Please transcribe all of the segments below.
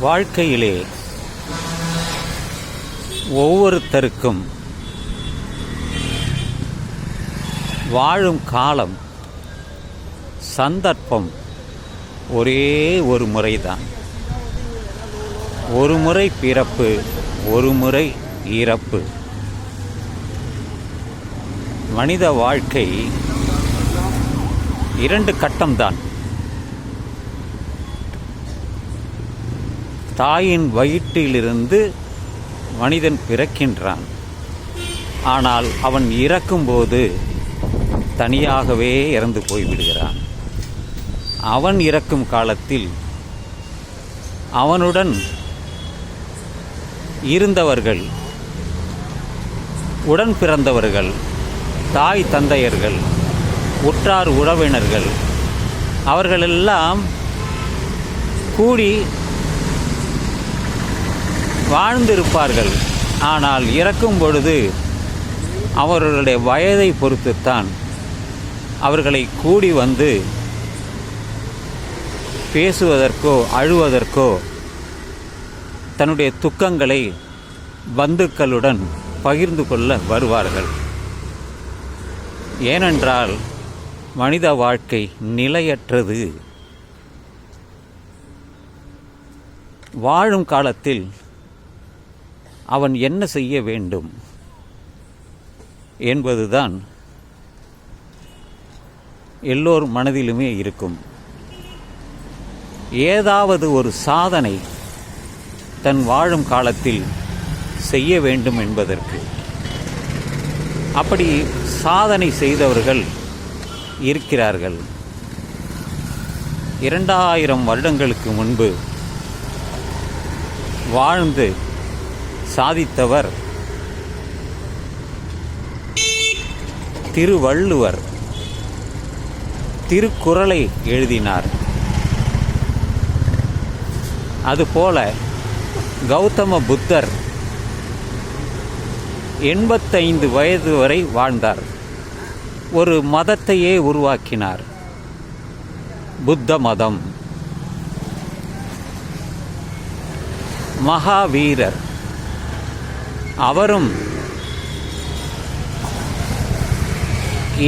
வாழ்க்கையிலே ஒவ்வொருத்தருக்கும் வாழும் காலம் சந்தர்ப்பம் ஒரே ஒரு முறைதான். ஒரு முறை பிறப்பு ஒரு முறை இறப்பு. மனித வாழ்க்கை இரண்டு கட்டம்தான். தாயின் வயிற்றிலிருந்து மனிதன் பிறக்கின்றான். ஆனால் அவன் இறக்கும்போது தனியாகவே இறந்து போய்விடுகிறான் அவன் இறக்கும் காலத்தில் அவனுடன் இருந்தவர்கள் உடன் பிறந்தவர்கள் தாய் தந்தையர்கள் உற்றார் உறவினர்கள் அவர்களெல்லாம் கூடி வாழ்ந்திருப்பார்கள். ஆனால் இறக்கும் பொழுது அவர்களுடைய வயதை பொறுத்துத்தான் அவர்களை கூடி வந்து பேசுவதற்கோ அழுவதற்கோ தன்னுடைய துக்கங்களை பந்துக்களுடன் பகிர்ந்து கொள்ள வருவார்கள். ஏனென்றால் மனித வாழ்க்கை நிலையற்றது. வாழும் காலத்தில் அவன் என்ன செய்ய வேண்டும் என்பதுதான் எல்லோர் மனதிலுமே இருக்கும். ஏதாவது ஒரு சாதனை தன் வாழும் காலத்தில் செய்ய வேண்டும் என்பதற்கு. அப்படி சாதனை செய்தவர்கள் இருக்கிறார்கள். இரண்டாயிரம் வருடங்களுக்கு முன்பு வாழ்ந்து சாதித்தவர். திருவள்ளுவர் திருக்குறளை எழுதினார். அதுபோல கௌதம புத்தர் எண்பத்தைந்து வயது வரை வாழ்ந்தார். ஒரு மதத்தையே உருவாக்கினார். புத்த மதம். மகாவீரர். அவரும்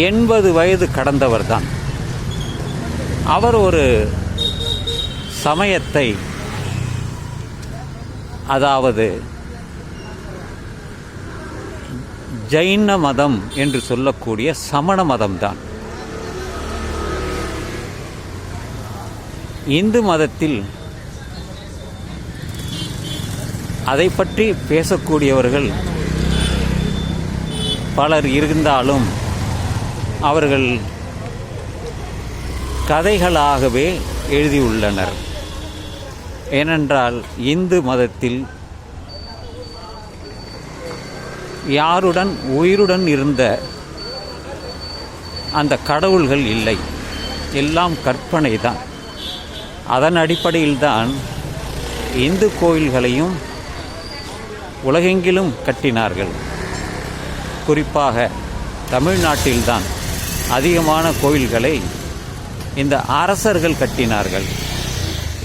எண்பது வயது கடந்தவர்தான். அவர் ஒரு சமயத்தை அதாவது ஜைன மதம் என்று சொல்லக்கூடிய சமண மதம்தான். இந்து மதத்தில் அதை பற்றி பேசக்கூடியவர்கள் பலர் இருந்தாலும் அவர்கள் கதைகளாகவே எழுதியுள்ளனர். ஏனென்றால் இந்து மதத்தில் யாருடன் உயிருடன் இருந்த அந்த கடவுள்கள் இல்லை. எல்லாம் கற்பனை தான் அதன் அடிப்படையில்தான் இந்து கோயில்களையும் உலகெங்கிலும் கட்டினார்கள். குறிப்பாக தமிழ்நாட்டில்தான் அதிகமான கோயில்களை இந்த அரசர்கள் கட்டினார்கள்.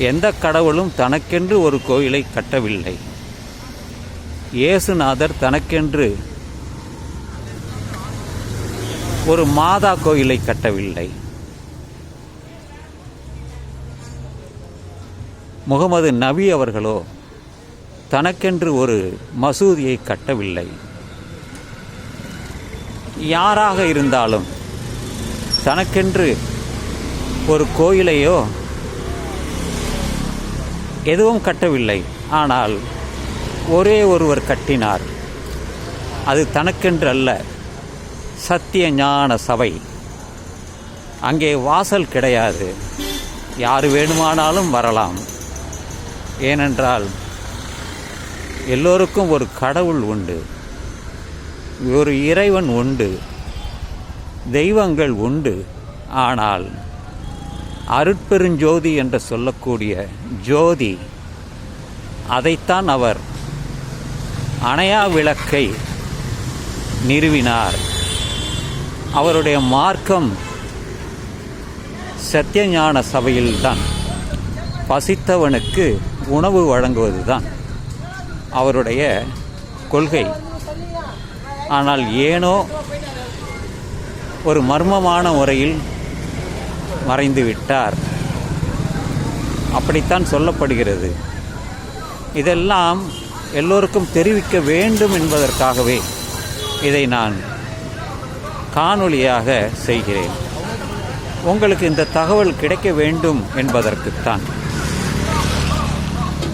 எந்த கடவுளும் தனக்கென்று ஒரு கோயிலை கட்டவில்லை. இயேசுநாதர் தனக்கென்று ஒரு மாதா கோயிலை கட்டவில்லை. முகமது நபி அவர்களோ தனக்கென்று ஒரு மசூதியை கட்டவில்லை. யாராக இருந்தாலும் தனக்கென்று ஒரு கோயிலையோ எதுவும் கட்டவில்லை. ஆனால் ஒரே ஒருவர் கட்டினார். அது தனக்கென்று அல்ல சத்திய ஞான சபை. அங்கே வாசல் கிடையாது. யார் வேணுமானாலும் வரலாம். ஏனென்றால் எல்லோருக்கும் ஒரு கடவுள் உண்டு. ஒரு இறைவன் உண்டு. தெய்வங்கள் உண்டு. ஆனால் அருட்பெருஞ்சோதி என்று சொல்லக்கூடிய ஜோதி அதைத்தான் அவர் அணையா விளக்கை நிறுவினார். அவருடைய மார்க்கம் சத்தியஞான சபையில்தான். பசித்தவனுக்கு உணவு வழங்குவது தான் அவருடைய கொள்கை. ஆனால் ஏனோ ஒரு மர்மமான முறையில் மறைந்து விட்டார். அப்படித்தான் சொல்லப்படுகிறது. இதெல்லாம் எல்லோருக்கும் தெரிவிக்க வேண்டும் என்பதற்காகவே இதை நான் காணொளியாக செய்கிறேன். உங்களுக்கு இந்த தகவல் கிடைக்க வேண்டும் என்பதற்குத்தான்.